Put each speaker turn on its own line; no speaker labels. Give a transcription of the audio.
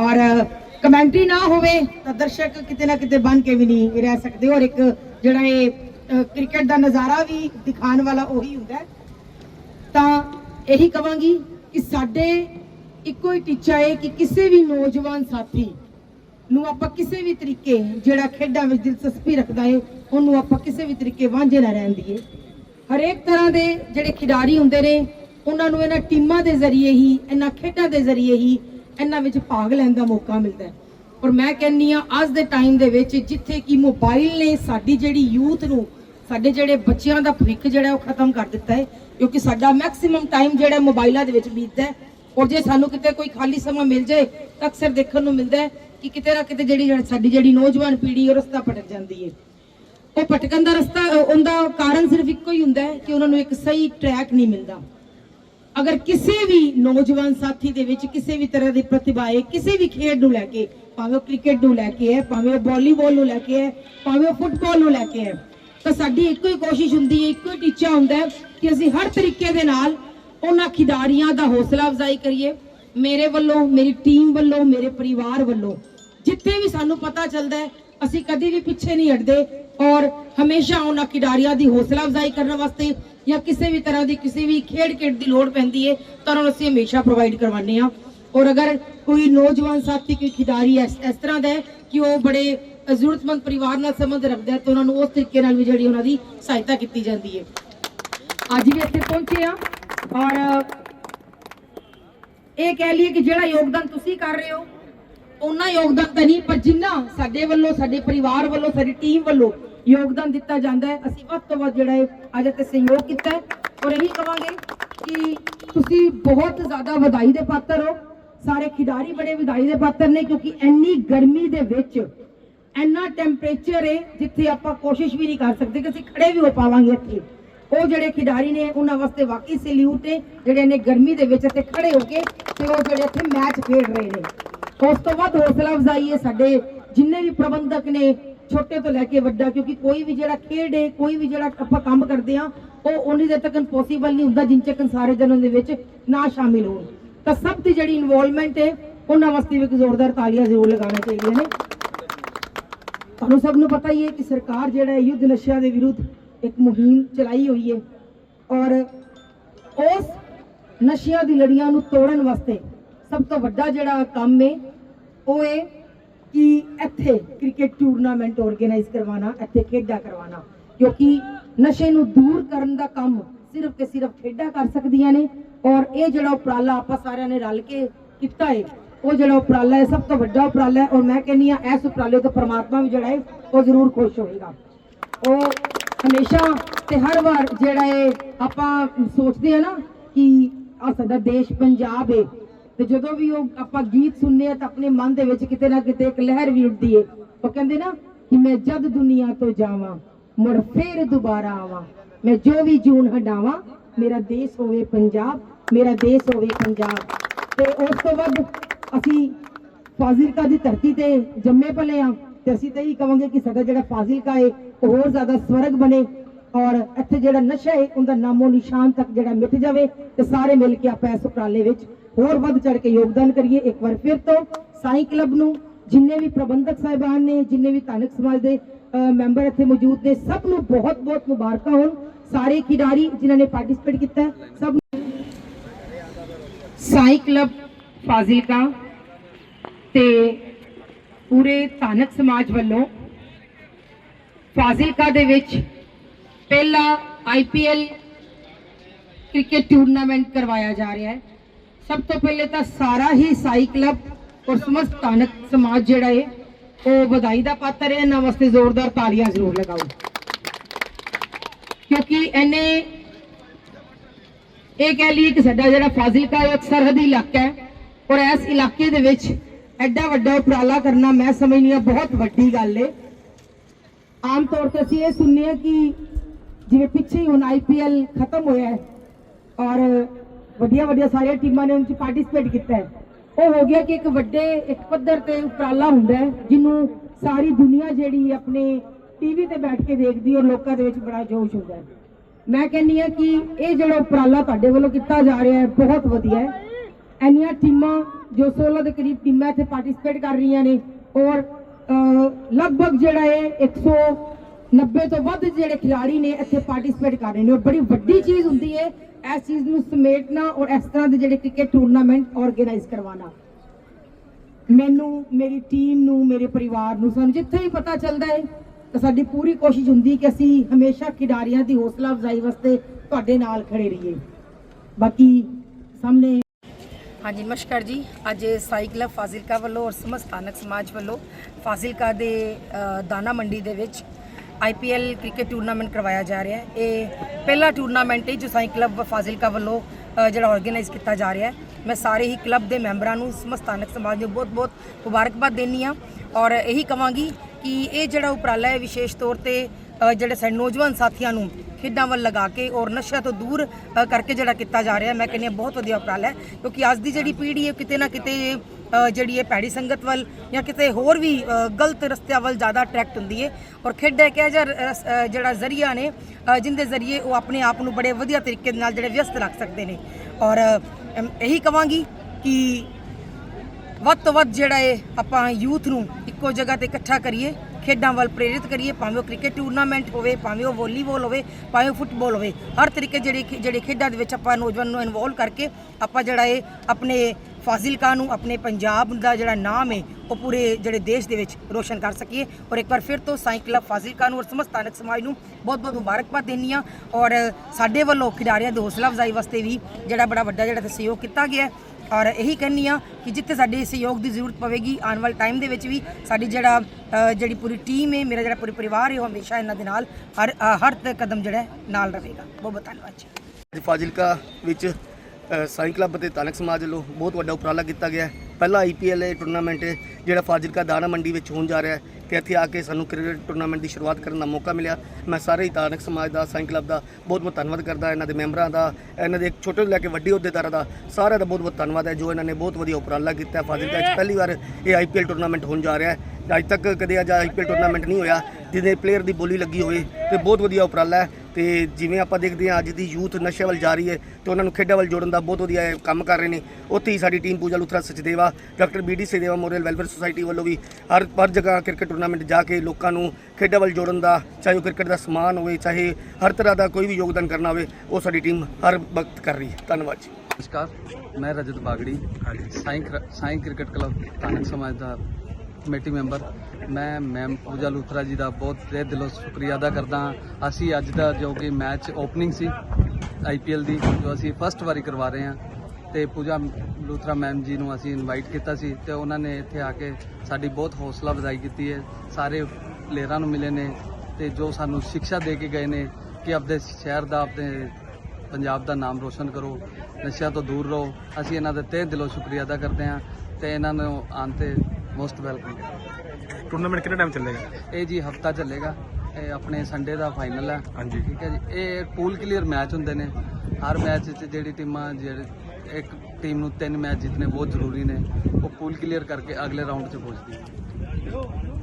ਔਰ ਕਮੈਂਟਰੀ ਨਾ ਹੋਵੇ ਤਾਂ ਦਰਸ਼ਕ ਕਿਤੇ ਨਾ ਕਿਤੇ ਬਣ ਕੇ ਵੀ ਨਹੀਂ ਰਹਿ ਸਕਦੇ। ਔਰ ਇੱਕ ਜਿਹੜਾ ਇਹ ਕ੍ਰਿਕਟ ਦਾ ਨਜ਼ਾਰਾ ਵੀ ਦਿਖਾਉਣ ਵਾਲਾ ਉਹੀ ਹੁੰਦਾ। ਤਾਂ ਇਹੀ ਕਵਾਂਗੀ ਕਿ ਸਾਡੇ ਇੱਕੋ ਹੀ ਟੀਚਾ ਹੈ ਕਿ ਕਿਸੇ ਵੀ ਨੌਜਵਾਨ ਸਾਥੀ ਨੂੰ ਆਪਾਂ ਕਿਸੇ ਵੀ ਤਰੀਕੇ ਜਿਹੜਾ ਖੇਡਾਂ ਵਿੱਚ ਦਿਲਚਸਪੀ ਰੱਖਦਾ ਹੈ ਉਹਨੂੰ ਆਪਾਂ ਕਿਸੇ ਵੀ ਤਰੀਕੇ ਵਾਂਝੇ ਨਾ ਰਹਿਣ ਦਈਏ। ਹਰੇਕ ਤਰ੍ਹਾਂ ਦੇ ਜਿਹੜੇ ਖਿਡਾਰੀ ਹੁੰਦੇ ਨੇ, ਉਹਨਾਂ ਨੂੰ ਇਹਨਾਂ ਟੀਮਾਂ ਦੇ ਜ਼ਰੀਏ ਹੀ, ਇਹਨਾਂ ਖੇਡਾਂ ਦੇ ਜ਼ਰੀਏ ਹੀ ਇਹਨਾਂ ਵਿੱਚ ਭਾਗ ਲੈਣ ਦਾ ਮੌਕਾ ਮਿਲਦਾ ਹੈ। ਔਰ ਮੈਂ ਕਹਿੰਨੀ ਆ ਅੱਜ ਦੇ ਟਾਈਮ ਦੇ ਵਿੱਚ ਜਿੱਥੇ ਕਿ ਮੋਬਾਈਲ ਨੇ ਸਾਡੀ ਜਿਹੜੀ ਯੂਥ ਨੂੰ, ਸਾਡੇ ਜਿਹੜੇ ਬੱਚਿਆਂ ਦਾ ਭਵਿੱਖ ਜਿਹੜਾ ਉਹ ਖਤਮ ਕਰ ਦਿੱਤਾ ਹੈ, ਕਿਉਂਕਿ ਸਾਡਾ ਮੈਕਸਿਮਮ ਟਾਈਮ ਜਿਹੜਾ ਮੋਬਾਈਲਾਂ ਦੇ ਵਿੱਚ ਬੀਤਦਾ ਹੈ। ਔਰ ਜੇ ਸਾਨੂੰ ਕਿਤੇ ਕੋਈ ਖਾਲੀ ਸਮਾਂ ਮਿਲ ਜਾਏ, ਤਾਂ ਅਕਸਰ ਦੇਖਣ ਨੂੰ ਮਿਲਦਾ ਹੈ ਕਿ ਕਿਤੇ ਨਾ ਕਿਤੇ ਜਿਹੜੀ ਸਾਡੀ ਜਿਹੜੀ ਨੌਜਵਾਨ ਪੀੜ੍ਹੀ ਉਹ ਰਸਤਾ ਭਟਕ ਜਾਂਦੀ ਹੈ। ਉਹ ਭਟਕਣ ਦਾ ਰਸਤਾ, ਉਹਦਾ ਕਾਰਨ ਸਿਰਫ ਇੱਕੋ ਹੀ ਹੁੰਦਾ ਹੈ ਕਿ ਉਹਨਾਂ ਨੂੰ ਇੱਕ ਸਹੀ ਟਰੈਕ ਨਹੀਂ ਮਿਲਦਾ। ਅਗਰ ਕਿਸੇ ਵੀ ਨੌਜਵਾਨ ਸਾਥੀ ਦੇ ਵਿੱਚ ਕਿਸੇ ਵੀ ਤਰ੍ਹਾਂ ਦੀ ਪ੍ਰਤਿਭਾ ਹੈ, ਕਿਸੇ ਵੀ ਖੇਡ ਨੂੰ ਲੈ ਕੇ, ਭਾਵੇਂ ਉਹ ਕ੍ਰਿਕਟ ਨੂੰ ਲੈ ਕੇ ਹੈ, ਭਾਵੇਂ ਉਹ ਵਾਲੀਬਾਲ ਨੂੰ ਲੈ ਕੇ ਹੈ, ਭਾਵੇਂ ਉਹ ਫੁੱਟਬਾਲ ਨੂੰ ਲੈ ਕੇ ਹੈ, ਤਾਂ ਸਾਡੀ ਇੱਕੋ ਹੀ ਕੋਸ਼ਿਸ਼ ਹੁੰਦੀ ਹੈ, ਇੱਕੋ ਹੀ ਟੀਚਾ ਹੁੰਦਾ ਹੈ ਕਿ ਅਸੀਂ ਹਰ ਤਰੀਕੇ ਦੇ ਨਾਲ ਉਹਨਾਂ ਖਿਡਾਰੀਆਂ ਦਾ ਹੌਸਲਾ ਅਫਜ਼ਾਈ ਕਰੀਏ, ਮੇਰੇ ਵੱਲੋਂ, ਮੇਰੀ ਟੀਮ ਵੱਲੋਂ, ਮੇਰੇ ਪਰਿਵਾਰ ਵੱਲੋਂ, ਜਿੱਥੇ ਵੀ ਸਾਨੂੰ ਪਤਾ ਚੱਲਦਾ ਹੈ ਅਸੀਂ ਕਦੀ ਵੀ ਪਿੱਛੇ ਨਹੀਂ ਹਟਦੇ ਔਰ ਹਮੇਸ਼ਾ ਉਹਨਾਂ ਖਿਡਾਰੀਆਂ ਦੀ ਹੌਸਲਾ ਅਫਜ਼ਾਈ ਕਰਨ ਵਾਸਤੇ ਜਾਂ ਕਿਸੇ ਵੀ ਤਰ੍ਹਾਂ ਦੀ ਕਿਸੇ ਵੀ ਖੇਡ ਖੇਡ ਦੀ ਲੋੜ ਪੈਂਦੀ ਹੈ, ਤਾਂ ਉਹਨਾਂ ਨੂੰ ਅਸੀਂ ਹਮੇਸ਼ਾ ਪ੍ਰੋਵਾਈਡ ਕਰਵਾਉਂਦੇ ਹਾਂ। ਔਰ ਅਗਰ ਕੋਈ ਨੌਜਵਾਨ ਸਾਥੀ, ਕੋਈ ਖਿਡਾਰੀ ਇਸ ਇਸ ਤਰ੍ਹਾਂ ਦਾ ਹੈ ਕਿ ਉਹ ਬੜੇ ਜ਼ਰੂਰਤਮੰਦ ਪਰਿਵਾਰ ਨਾਲ ਸੰਬੰਧ ਰੱਖਦਾ ਹੈ, ਤਾਂ ਉਹਨਾਂ ਨੂੰ ਉਸ ਤਰੀਕੇ ਨਾਲ ਵੀ ਜਿਹੜੀ ਉਹਨਾਂ ਦੀ ਸਹਾਇਤਾ ਕੀਤੀ ਜਾਂਦੀ ਹੈ। ਅੱਜ ਵੀ ਇੱਥੇ ਪਹੁੰਚੇ ਆ ਔਰ ਇਹ ਕਹਿ ਲਈਏ ਕਿ ਜਿਹੜਾ ਯੋਗਦਾਨ ਤੁਸੀਂ ਕਰ ਰਹੇ ਹੋ ਉਹਨਾਂ ਯੋਗਦਾਨ ਤਾਂ ਨਹੀਂ, ਪਰ ਜਿੰਨਾ ਸਾਡੇ ਵੱਲੋਂ, ਸਾਡੇ ਪਰਿਵਾਰ ਵੱਲੋਂ, ਸਾਡੀ ਟੀਮ ਵੱਲੋਂ ਯੋਗਦਾਨ ਦਿੱਤਾ ਜਾਂਦਾ ਹੈ, ਅਸੀਂ ਵੱਧ ਤੋਂ ਵੱਧ ਜਿਹੜਾ ਹੈ ਅੱਜ ਤੇ ਸਹਿਯੋਗ ਕੀਤਾ ਹੈ। ਔਰ ਇਹੀ ਕਵਾਂਗੇ ਕਿ ਤੁਸੀਂ ਬਹੁਤ ਜ਼ਿਆਦਾ ਵਧਾਈ ਦੇ ਪਾਤਰ ਹੋ। ਸਾਰੇ ਖਿਡਾਰੀ ਬੜੇ ਵਧਾਈ ਦੇ ਪਾਤਰ ਨੇ, ਕਿਉਂਕਿ ਇੰਨੀ ਗਰਮੀ ਦੇ ਵਿੱਚ ਇੰਨਾ ਟੈਂਪਰੇਚਰ ਹੈ, ਜਿੱਥੇ ਆਪਾਂ ਕੋਸ਼ਿਸ਼ ਵੀ ਨਹੀਂ ਕਰ ਸਕਦੇ ਕਿ ਅਸੀਂ ਖੜੇ ਵੀ ਹੋ ਪਾਵਾਂਗੇ ਇੱਥੇ। ਉਹ ਜਿਹੜੇ ਖਿਡਾਰੀ ਨੇ, ਉਹਨਾਂ ਵਾਸਤੇ ਵਾਕਈ ਸੈਲੂਟ ਹੈ ਜਿਹੜੇ ਨੇ ਗਰਮੀ ਦੇ ਵਿੱਚ ਇੱਥੇ ਖੜੇ ਹੋ ਕੇ ਤੇ ਉਹ ਜਿਹੜੇ ਇੱਥੇ ਮੈਚ ਖੇਡ ਰਹੇ ਨੇ। ਉਸ ਤੋਂ ਬਾਅਦ ਹੌਸਲਾ ਅਫਜ਼ਾਈ ਹੈ ਸਾਡੇ। ਜਿੰਨੇ ਵੀ ਪ੍ਰਬੰਧਕ ਨੇ ਛੋਟੇ ਤੋਂ ਲੈ ਕੇ ਵੱਡਾ, ਕਿਉਂਕਿ ਕੋਈ ਵੀ ਜਿਹੜਾ ਖੇਡ ਹੈ, ਕੋਈ ਵੀ ਜਿਹੜਾ ਆਪਾਂ ਕੰਮ ਕਰਦੇ ਆ ਉਹ ਉਨੀ ਦੇਰ ਤੱਕ ਪੋਸੀਬਲ ਨਹੀਂ ਹੁੰਦਾ, ਜਿੰਨ ਚੱਕਨ ਸਾਰੇ ਜਨਾਂ ਦੇ ਵਿੱਚ ਨਾ ਸ਼ਾਮਿਲ ਹੋਣ। ਤਾਂ ਸਭ ਦੀ ਜਿਹੜੀ ਇਨਵੋਲਵਮੈਂਟ ਹੈ, ਉਹਨਾਂ ਵਾਸਤੇ ਵੀ ਇੱਕ ਜ਼ੋਰਦਾਰ ਤਾਲੀਆਂ ਜ਼ਰੂਰ ਲਗਾਉਣਾ ਚਾਹੀਦੀਆਂ ਨੇ। ਤੁਹਾਨੂੰ ਸਭ ਨੂੰ ਪਤਾ ਹੀ ਹੈ ਕਿ ਸਰਕਾਰ ਜਿਹੜਾ ਯੁੱਧ ਨਸ਼ਿਆਂ ਦੇ ਵਿਰੁੱਧ ਇੱਕ ਮੁਹਿੰਮ ਚਲਾਈ ਹੋਈ ਹੈ। ਔਰ ਉਸ ਨਸ਼ਿਆਂ ਦੀ ਲੜੀਆਂ ਨੂੰ ਤੋੜਨ ਵਾਸਤੇ ਸਭ ਤੋਂ ਵੱਡਾ ਜਿਹੜਾ ਕੰਮ ਹੈ ਉਹ ਹੈ ਕਿ ਇੱਥੇ ਕ੍ਰਿਕਟ ਟੂਰਨਾਮੈਂਟ ਆਰਗੇਨਾਈਜ਼ ਕਰਵਾਉਣਾ, ਇੱਥੇ ਖੇਡਾਂ ਕਰਵਾਉਣਾ। ਕਿਉਂਕਿ ਨਸ਼ੇ ਨੂੰ ਦੂਰ ਕਰਨ ਦਾ ਕੰਮ ਸਿਰਫ ਤੇ ਸਿਰਫ ਖੇਡਾਂ ਕਰ ਸਕਦੀਆਂ ਨੇ ਔਰ ਇਹ ਜਿਹੜਾ ਉਪਰਾਲਾ ਆਪਾਂ ਸਾਰਿਆਂ ਨੇ ਰਲ ਕੇ ਕੀਤਾ ਹੈ ਉਹ ਜਿਹੜਾ ਉਪਰਾਲਾ ਹੈ ਸਭ ਤੋਂ ਵੱਡਾ ਉਪਰਾਲਾ ਹੈ ਔਰ ਮੈਂ ਕਹਿੰਨੀ ਆ ਇਸ ਉਪਰਾਲੇ ਤੋਂ ਪਰਮਾਤਮਾ ਵੀ ਜਿਹੜਾ ਹੈ ਉਹ ਜ਼ਰੂਰ ਖੁਸ਼ ਹੋਏਗਾ। ਉਹ ਹਮੇਸ਼ਾ ਤੇ ਹਰ ਵਾਰ ਜਿਹੜਾ ਹੈ ਆਪਾਂ ਸੋਚਦੇ ਆ ਨਾ ਕਿ ਆ ਸਾਡਾ ਦੇਸ਼ ਪੰਜਾਬ ਹੈ ਤੇ ਜਦੋਂ ਵੀ ਉਹ ਆਪਾਂ ਗੀਤ ਸੁਣਨੇ ਆ ਤਾਂ ਆਪਣੇ ਮਨ ਦੇ ਵਿੱਚ ਕਿਤੇ ਨਾ ਕਿਤੇ ਇੱਕ ਲਹਿਰ ਵੀ ਉੱਠਦੀ ਏ। ਉਹ ਕਹਿੰਦੇ ਨਾ ਕਿ ਮੈਂ ਜਦ ਦੁਨੀਆ ਤੋਂ ਜਾਵਾਂ, ਮੁੜ ਫੇਰ ਦੁਬਾਰਾ ਆਵਾਂ। ਮੈਂ ਜੋ ਵੀ ਜੂਨ ਹਟਾਵਾਂ, ਮੇਰਾ ਦੇਸ਼ ਹੋਵੇ ਪੰਜਾਬ, ਮੇਰਾ ਦੇਸ਼ ਹੋਵੇ ਪੰਜਾਬ। ਤੇ ਉਸ ਤੋਂ ਵੱਧ ਅਸੀਂ ਫਾਜ਼ਿਲਕਾ ਦੀ ਧਰਤੀ ਤੇ ਜੰਮੇ ਪਲੇ ਆ। ਤੇ ਅਸੀਂ ਤਾਂ ਇਹੀ ਕਹਾਂਗੇ ਕਿ ਸਾਡਾ ਜਿਹੜਾ ਫਾਜ਼ਿਲਕਾ ਹੈ ਉਹ ਹੋਰ ਜ਼ਿਆਦਾ ਸਵਰਗ ਬਣੇ। ਔਰ ਇੱਥੇ ਜਿਹੜਾ ਨਸ਼ਾ ਹੈ, ਉਹਦਾ ਨਾਮੋ ਨਿਸ਼ਾਨ ਤੱਕ ਜਿਹੜਾ ਮਿਟ ਜਾਵੇ ਤੇ ਸਾਰੇ ਮਿਲ ਕੇ ਆਪਾਂ ਇਸ ਉਪਰਾਲੇ ਵਿੱਚ ਹੋਰ ਵੱਧ ਚੜ ਕੇ ਯੋਗਦਾਨ ਕਰੀਏ। ਇੱਕ ਵਾਰ ਫਿਰ ਤੋਂ ਸਾਈ ਕਲੱਬ ਨੂੰ, ਜਿੰਨੇ ਵੀ ਪ੍ਰਬੰਧਕ ਸਾਹਿਬਾਨ ਨੇ, ਜਿੰਨੇ ਵੀ ਧਾਨਕ ਸਮਾਜ ਦੇ ਮੈਂਬਰ ਇੱਥੇ ਮੌਜੂਦ ਨੇ, ਸਭ ਨੂੰ ਬਹੁਤ ਬਹੁਤ ਮੁਬਾਰਕਾਂ ਹੋਣ। ਸਾਰੇ ਖਿਡਾਰੀ ਜਿਨ੍ਹਾਂ ਨੇ ਪਾਰਟਿਸਿਪੇਟ ਕੀਤਾ, ਸਭ ਸਾਈ ਕਲੱਬ ਫਾਜ਼ਿਲਕਾ ਤੇ ਪੂਰੇ ਧਾਨਕ ਸਮਾਜ ਵੱਲੋਂ ਫਾਜ਼ਿਲਕਾ ਦੇ ਵਿੱਚ ਪਹਿਲਾ ਆਈਪੀਐਲ ਕ੍ਰਿਕਟ ਟੂਰਨਾਮੈਂਟ ਕਰਵਾਇਆ ਜਾ ਰਿਹਾ ਹੈ। ਸਭ ਤੋਂ ਪਹਿਲੇ ਤਾਂ ਸਾਰਾ ਹੀ ਸਾਈ ਕਲੱਬ ਔਰ ਸਮਸਤ ਧਾਨਕ ਸਮਾਜ ਜਿਹੜਾ ਹੈ, ਉਹ ਵਧਾਈ ਦਾ ਪਾਤਰ ਹੈ। ਇਹਨਾਂ ਵਾਸਤੇ ਜ਼ੋਰਦਾਰ ਤਾਲੀਆਂ ਜ਼ਰੂਰ ਲਗਾਓ। ਕਿਉਂਕਿ ਇਹਨੇ ਇਹ ਕਹਿ ਲਈਏ ਕਿ ਸਾਡਾ ਜਿਹੜਾ ਫਾਜ਼ਿਲਕਾ ਉਹ ਇੱਕ ਸਰਹੱਦੀ ਇਲਾਕਾ ਹੈ। ਔਰ ਇਸ ਇਲਾਕੇ ਦੇ ਵਿੱਚ ਐਡਾ ਵੱਡਾ ਉਪਰਾਲਾ ਕਰਨਾ ਮੈਂ ਸਮਝਦੀ ਹਾਂ ਬਹੁਤ ਵੱਡੀ ਗੱਲ ਹੈ। ਆਮ ਤੌਰ ਤੇ ਅਸੀਂ ਇਹ ਸੁਣਨੇ ਆ ਕਿ ਜਿਵੇਂ ਪਿੱਛੇ ਹੀ ਹੁਣ ਆਈਪੀਐਲ ਖਤਮ ਹੋਇਆ ਹੈ ਔਰ ਵੱਡੀਆਂ ਵੱਡੀਆਂ ਸਾਰੀਆਂ ਟੀਮਾਂ ਨੇ ਉਹਨਾਂ 'ਚ ਪਾਰਟਿਸਿਪੇਟ ਕੀਤਾ ਹੈ। ਉਹ ਹੋ ਗਿਆ ਕਿ ਇੱਕ ਵੱਡੇ, ਇੱਕ ਪੱਧਰ ਤੇ ਉਪਰਾਲਾ ਹੁੰਦਾ ਹੈ, ਜਿਹਨੂੰ ਸਾਰੀ ਦੁਨੀਆ ਜਿਹੜੀ ਆਪਣੇ ਟੀਵੀ ਤੇ ਬੈਠ ਕੇ ਦੇਖਦੀ ਔਰ ਲੋਕਾਂ ਦੇ ਵਿੱਚ ਬੜਾ ਜੋਸ਼ ਹੁੰਦਾ ਹੈ। ਮੈਂ ਕਹਿੰਨੀ ਆ ਕਿ ਇਹ ਜਿਹੜਾ ਉਪਰਾਲਾ ਤੁਹਾਡੇ ਵੱਲੋਂ ਕੀਤਾ ਜਾ ਰਿਹਾ ਹੈ, ਬਹੁਤ ਵਧੀਆ ਹੈ।
ਐਨੀਆਂ ਟੀਮਾਂ ਜੋ 16 ਦੇ ਕਰੀਬ ਟੀਮਾਂ ਇੱਥੇ ਪਾਰਟਿਸਿਪੇਟ ਕਰ ਰਹੀਆਂ ਨੇ ਔਰ ਲਗਭਗ ਜਿਹੜਾ ਇਹ 100 90 ਤੋਂ ਵੱਧ ਜਿਹੜੇ ਖਿਲਾੜੀ ਨੇ ਇੱਥੇ ਪਾਰਟਿਸਿਪੇਟ ਕਰ ਰਹੇ ਨੇ ਔਰ ਬੜੀ ਵੱਡੀ ਚੀਜ਼ ਹੁੰਦੀ ਹੈ ਇਸ ਚੀਜ਼ ਨੂੰ ਸਮੇਟਣਾ ਔਰ ਇਸ ਤਰ੍ਹਾਂ ਦੇ ਜਿਹੜੇ ਕ੍ਰਿਕਟ ਟੂਰਨਾਮੈਂਟ ਆਰਗੇਨਾਈਜ਼ ਕਰਵਾਉਣਾ। ਮੈਨੂੰ, ਮੇਰੀ ਟੀਮ ਨੂੰ, ਮੇਰੇ ਪਰਿਵਾਰ ਨੂੰ ਸਾਨੂੰ ਜਿੱਥੇ ਵੀ ਪਤਾ ਚੱਲਦਾ ਹੈ ਤਾਂ ਸਾਡੀ ਪੂਰੀ ਕੋਸ਼ਿਸ਼ ਹੁੰਦੀ ਕਿ ਅਸੀਂ ਹਮੇਸ਼ਾ ਖਿਡਾਰੀਆਂ ਦੀ ਹੌਸਲਾ ਅਫਜ਼ਾਈ ਵਾਸਤੇ ਤੁਹਾਡੇ ਨਾਲ ਖੜੇ ਰਹੀਏ। ਬਾਕੀ ਸਾਹਮਣੇ
ਹਾਂਜੀ, ਨਮਸਕਾਰ ਜੀ। ਅੱਜ ਸਾਈ ਕਲੱਬ ਫਾਜ਼ਿਲਕਾ ਵੱਲੋਂ ਔਰ ਸਮਸਥਾਨਕ ਸਮਾਜ ਵੱਲੋਂ ਫਾਜ਼ਿਲਕਾ ਦੇ ਦਾਣਾ ਮੰਡੀ ਦੇ ਵਿੱਚ ਆਈਪੀਐਲ ਕ੍ਰਿਕਟ ਟੂਰਨਾਮੈਂਟ ਕਰਵਾਇਆ ਜਾ ਰਿਹਾ ਹੈ। ਇਹ ਪਹਿਲਾ ਟੂਰਨਾਮੈਂਟ ਹੈ ਜੋ ਸਾਈ ਕਲੱਬ ਫਾਜ਼ਿਲਕਾ ਵੱਲੋਂ ਜਿਹੜਾ ਆਰਗੇਨਾਈਜ਼ ਕੀਤਾ ਜਾ ਰਿਹਾ ਹੈ। ਮੈਂ ਸਾਰੇ ਹੀ ਕਲੱਬ ਦੇ ਮੈਂਬਰਾਂ ਨੂੰ ਸਮਸਤ ਸਮਾਜ ਨੂੰ ਬਹੁਤ-ਬਹੁਤ ਮੁਬਾਰਕਬਾਦ ਦੇਣੀ ਆ ਔਰ ਇਹੀ ਕਵਾਂਗੀ ਕਿ ਇਹ ਜਿਹੜਾ ਉਪਰਾਲਾ ਹੈ ਵਿਸ਼ੇਸ਼ ਤੌਰ ਤੇ ਜਿਹੜੇ ਸਾਡੇ ਨੌਜਵਾਨ ਸਾਥੀਆਂ ਨੂੰ ਖੇਡਾਂ ਵੱਲ ਲਗਾ ਕੇ ਔਰ ਨਸ਼ਿਆਂ ਤੋਂ ਦੂਰ ਕਰਕੇ ਜਿਹੜਾ ਕੀਤਾ ਜਾ ਰਿਹਾ ਮੈਂ ਕਹਿੰਦੀ ਹਾਂ ਬਹੁਤ ਵਧੀਆ ਉਪਰਾਲਾ ਹੈ। ਕਿਉਂਕਿ ਅੱਜ ਦੀ ਜਿਹੜੀ ਪੀੜ੍ਹੀ ਹੈ ਕਿਤੇ ਨਾ ਕਿਤੇ ਜਿਹੜੀ ਹੈ ਭੈੜੀ ਸੰਗਤ ਵੱਲ ਜਾਂ ਕਿਤੇ ਹੋਰ ਵੀ ਗਲਤ ਰਸਤਿਆਂ ਵੱਲ ਜ਼ਿਆਦਾ ਅਟਰੈਕਟ ਹੁੰਦੀ ਹੈ ਔਰ ਖੇਡਾਂ ਇੱਕ ਇਹੋ ਜਿਹਾ ਰਸ- ਜਿਹੜਾ ਜ਼ਰੀਆ ਨੇ ਅ, ਜਿਹਦੇ ਜ਼ਰੀਏ ਉਹ ਆਪਣੇ ਆਪ ਨੂੰ ਬੜੇ ਵਧੀਆ ਤਰੀਕੇ ਦੇ ਨਾਲ ਜਿਹੜੇ ਵਿਅਸਤ ਰੱਖ ਸਕਦੇ ਨੇ। ਔਰ ਇਹੀ ਕਵਾਂਗੀ ਕਿ ਵੱਧ ਤੋਂ ਵੱਧ ਜਿਹੜਾ ਹੈ ਆਪਾਂ ਯੂਥ ਨੂੰ ਇੱਕੋ ਜਗ੍ਹਾ ਤੇ ਇਕੱਠਾ ਕਰੀਏ ਖੇਡਾਂ ਵੱਲ ਪ੍ਰੇਰਿਤ ਕਰੀਏ ਭਾਵੇਂ ਉਹ ਕ੍ਰਿਕਟ ਟੂਰਨਾਮੈਂਟ ਹੋਵੇ ਭਾਵੇਂ ਉਹ ਵਾਲੀਬਾਲ ਹੋਵੇ ਭਾਵੇਂ ਉਹ ਫੁੱਟਬਾਲ ਹੋਵੇ। ਹਰ ਤਰੀਕੇ ਜਿਹੜੇ ਜਿਹੜੇ ਖੇਡਾਂ ਦੇ ਵਿੱਚ ਆਪਾਂ ਨੌਜਵਾਨ ਨੂੰ ਇਨਵੋਲਵ ਕਰਕੇ ਆਪਾਂ ਜਿਹੜਾ ਹੈ ਆਪਣੇ ਫਾਜ਼ਿਲਕਾ ਨੂੰ ਆਪਣੇ ਪੰਜਾਬ ਦਾ ਜਿਹੜਾ ਨਾਮ ਹੈ, ਉਹ ਪੂਰੇ ਜਿਹੜੇ ਦੇਸ਼ ਦੇ ਵਿੱਚ ਰੋਸ਼ਨ ਕਰ ਸਕੀਏ। ਔਰ ਇੱਕ ਵਾਰ ਫਿਰ ਤੋਂ ਸਾਈਂ ਕਲੱਬ ਫਾਜ਼ਿਲਕਾ ਨੂੰ ਔਰ ਸਮਸਤ ਸਥਾਨਕ ਸਮਾਜ ਨੂੰ ਬਹੁਤ ਬਹੁਤ ਮੁਬਾਰਕਬਾਦ ਦੇਣੀ ਆ ਔਰ ਸਾਡੇ ਵੱਲੋਂ ਖਿਡਾਰੀਆਂ ਦੇ ਹੌਸਲਾ ਅਫਜ਼ਾਈ ਵਾਸਤੇ ਵੀ ਜਿਹੜਾ ਬੜਾ ਵੱਡਾ ਜਿਹੜਾ ਸਹਿਯੋਗ ਕੀਤਾ ਗਿਆ ਔਰ ਇਹੀ ਕਹਿੰਨੀ ਆ ਕਿ ਜਿੱਥੇ ਸਾਡੇ ਸਹਿਯੋਗ ਦੀ ਜ਼ਰੂਰਤ ਪਵੇਗੀ, ਆਉਣ ਵਾਲੇ ਟਾਈਮ ਦੇ ਵਿੱਚ ਵੀ ਸਾਡੀ ਜਿਹੜਾ ਜਿਹੜੀ ਪੂਰੀ ਟੀਮ ਹੈ, ਮੇਰਾ ਜਿਹੜਾ ਪੂਰੀ ਪਰਿਵਾਰ ਹੈ, ਉਹ ਹਮੇਸ਼ਾ ਇਹਨਾਂ ਦੇ ਨਾਲ ਹਰ ਹਰ ਕਦਮ ਜਿਹੜਾ ਨਾਲ ਰਹੇਗਾ। ਬਹੁਤ ਬਹੁਤ ਧੰਨਵਾਦ ਜੀ।
ਅੱਜ ਫਾਜ਼ਿਲਕਾ ਵਿੱਚ ਸਾਈਂ ਕਲੱਬ ਅਤੇ ਤਾਲਕ ਸਮਾਜ ਵੱਲੋਂ ਬਹੁਤ ਵੱਡਾ ਉਪਰਾਲਾ ਕੀਤਾ ਗਿਆ ਹੈ। ਪਹਿਲਾ ਆਈਪੀਐਲ ਟੂਰਨਾਮੈਂਟ ਜਿਹੜਾ ਫਾਜ਼ਿਲਕਾ ਦਾਣਾ ਮੰਡੀ ਵਿੱਚ ਹੋਣ ਜਾ ਰਿਹਾ ਹੈ ਤੇ ਇੱਥੇ ਆ ਕੇ ਸਾਨੂੰ ਕ੍ਰਿਕਟ ਟੂਰਨਾਮੈਂਟ ਦੀ ਸ਼ੁਰੂਆਤ ਕਰਨ ਦਾ ਮੌਕਾ ਮਿਲਿਆ। ਮੈਂ ਸਾਰੇ ਹੀ ਤਾਲਕ ਸਮਾਜ ਦਾ, ਸਾਈਂ ਕਲੱਬ ਦਾ ਬਹੁਤ ਬਹੁਤ ਧੰਨਵਾਦ ਕਰਦਾ, ਇਹਨਾਂ ਦੇ ਮੈਂਬਰਾਂ ਦਾ, ਇਹਨਾਂ ਦੇ ਛੋਟੇ ਤੋਂ ਲੈ ਕੇ ਵੱਡੇ ਅਹੁਦੇਦਾਰਾਂ ਦਾ, ਸਾਰਿਆਂ ਦਾ ਬਹੁਤ ਬਹੁਤ ਧੰਨਵਾਦ ਹੈ ਜੋ ਇਹਨਾਂ ਨੇ ਬਹੁਤ ਵਧੀਆ ਉਪਰਾਲਾ ਕੀਤਾ ਫਾਜ਼ਿਲਕਾ ਵਿੱਚ ਪਹਿਲੀ ਵਾਰ ਇਹ ਆਈਪੀਐਲ ਟੂਰਨਾਮੈਂਟ ਹੋਣ ਜਾ ਰਿਹਾ ਹੈ। ਅੱਜ ਤੱਕ ਕਦੇ ਅਜਾ ਆਈਪੀਐਲ ਟੂਰਨਾਮੈਂਟ ਨਹੀਂ ਹੋਇਆ ਜਿਹਦੇ ਪਲੇਅਰ ਦੀ ਬੋਲੀ ਲੱਗੀ ਹੋਵੇ ਤੇ ਬਹੁਤ ਵਧੀਆ ਉਪਰਾਲਾ ਹੈ। ਤੇ ਜਿਵੇਂ ਆਪਾਂ ਦੇਖਦੇ ਹਾਂ ਅੱਜ ਦੀ ਯੂਥ ਨਸ਼ੇ ਵੱਲ ਜਾ ਰਹੀ ਹੈ ਤੇ ਉਹਨਾਂ ਨੂੰ ਖੇਡਾਂ ਵੱਲ ਜੋੜਨ ਦਾ ਬਹੁਤ ਵਧੀਆ ਕੰਮ ਕਰ ਰਹੇ ਨੇ। ਉੱਥੇ ਹੀ ਸਾਡੀ team Pooja Luthra Sachdeva doctor BD Sachdeva moral welfare society ਵੱਲੋਂ ਵੀ ਹਰ ਹਰ ਜਗ੍ਹਾ ਕ੍ਰਿਕਟ ਟੂਰਨਾਮੈਂਟ ਜਾ ਕੇ ਲੋਕਾਂ ਨੂੰ ਖੇਡਾਂ ਵੱਲ ਜੋੜਨ ਦਾ ਚਾਹੇ ਉਹ ਕ੍ਰਿਕਟ ਦਾ ਸਮਾਨ ਹੋਵੇ ਚਾਹੇ ਹਰ ਤਰ੍ਹਾਂ ਦਾ ਕੋਈ ਵੀ ਯੋਗਦਾਨ ਕਰਨਾ ਹੋਵੇ ਉਹ ਸਾਡੀ ਟੀਮ ਹਰ ਵਕਤ ਕਰ ਰਹੀ ਹੈ। ਧੰਨਵਾਦ ਜੀ।
ਨਮਸਕਾਰ ਮੈਂ ਰਜਤ ਬਾਗੜੀ ਸਾਈਂ ਸਾਈਂ ਕ੍ਰਿਕਟ ਕਲੱਬ ਤਾਨਕ ਸਮਾਜ ਦਾ ਕਮੇਟੀ ਮੈਂਬਰ, ਮੈਂ ਮੈਮ ਪੂਜਾ ਲੂਥਰਾ ਜੀ ਦਾ ਬਹੁਤ ਤਹਿ ਦਿਲੋਂ ਸ਼ੁਕਰੀਆ ਅਦਾ ਕਰਦਾ ਹਾਂ। ਅਸੀਂ ਅੱਜ ਦਾ ਜੋ ਕਿ ਮੈਚ ਓਪਨਿੰਗ ਸੀ ਆਈਪੀਐਲ ਦੀ, ਜੋ ਅਸੀਂ ਫਸਟ ਵਾਰੀ ਕਰਵਾ ਰਹੇ ਹਾਂ, ਤੇ ਪੂਜਾ ਲੂਥਰਾ ਮੈਮ ਜੀ ਨੂੰ ਅਸੀਂ ਇਨਵਾਈਟ ਕੀਤਾ ਸੀ ਤੇ ਉਹਨਾਂ ਨੇ ਇੱਥੇ ਆ ਕੇ ਸਾਡੀ ਬਹੁਤ ਹੌਸਲਾ ਅਫਜ਼ਾਈ ਕੀਤੀ ਹੈ। ਸਾਰੇ ਪਲੇਅਰਾਂ ਨੂੰ ਮਿਲੇ ਨੇ ਤੇ ਜੋ ਸਾਨੂੰ ਸਿੱਖਿਆ ਦੇ ਕੇ ਗਏ ਨੇ ਕਿ ਆਪਦੇ ਸ਼ਹਿਰ ਦਾ ਆਪਣੇ ਪੰਜਾਬ ਦਾ ਨਾਮ ਰੋਸ਼ਨ ਕਰੋ, ਨਸ਼ਿਆਂ ਤੋਂ ਦੂਰ ਰਹੋ, ਅਸੀਂ ਇਹਨਾਂ ਦਾ ਤਹਿ ਦਿਲੋਂ ਸ਼ੁਕਰੀਆ ਅਦਾ ਕਰਦੇ ਹਾਂ ਤੇ ਇਹਨਾਂ ਨੂੰ ਆਉਣ ਤੇ ਮੋਸਟ ਵੈਲਕਮ।
ਟੂਰਨਾਮੈਂਟ ਕਿੰਨਾ ਟਾਈਮ ਚੱਲੇਗਾ?
ਇਹ ਜੀ ਹਫਤਾ ਚੱਲੇਗਾ। ਇਹ ਆਪਣੇ ਸੰਡੇ ਦਾ ਫਾਈਨਲ ਹੈ।
ਹਾਂਜੀ।
ਠੀਕ ਹੈ ਜੀ। ਇਹ ਪੂਲ ਕਲੀਅਰ ਮੈਚ ਹੁੰਦੇ ਨੇ। ਹਰ ਮੈਚ ਵਿੱਚ ਜਿਹੜੀ ਟੀਮਾਂ ਜਿਹੜੇ ਇੱਕ ਟੀਮ ਨੂੰ ਤਿੰਨ ਮੈਚ ਜਿੱਤਨੇ ਬਹੁਤ ਜ਼ਰੂਰੀ ਨੇ। ਉਹ ਪੂਲ ਕਲੀਅਰ ਕਰਕੇ ਅਗਲੇ ਰਾਊਂਡ 'ਚ ਪਹੁੰਚਦੀ ਹੈ।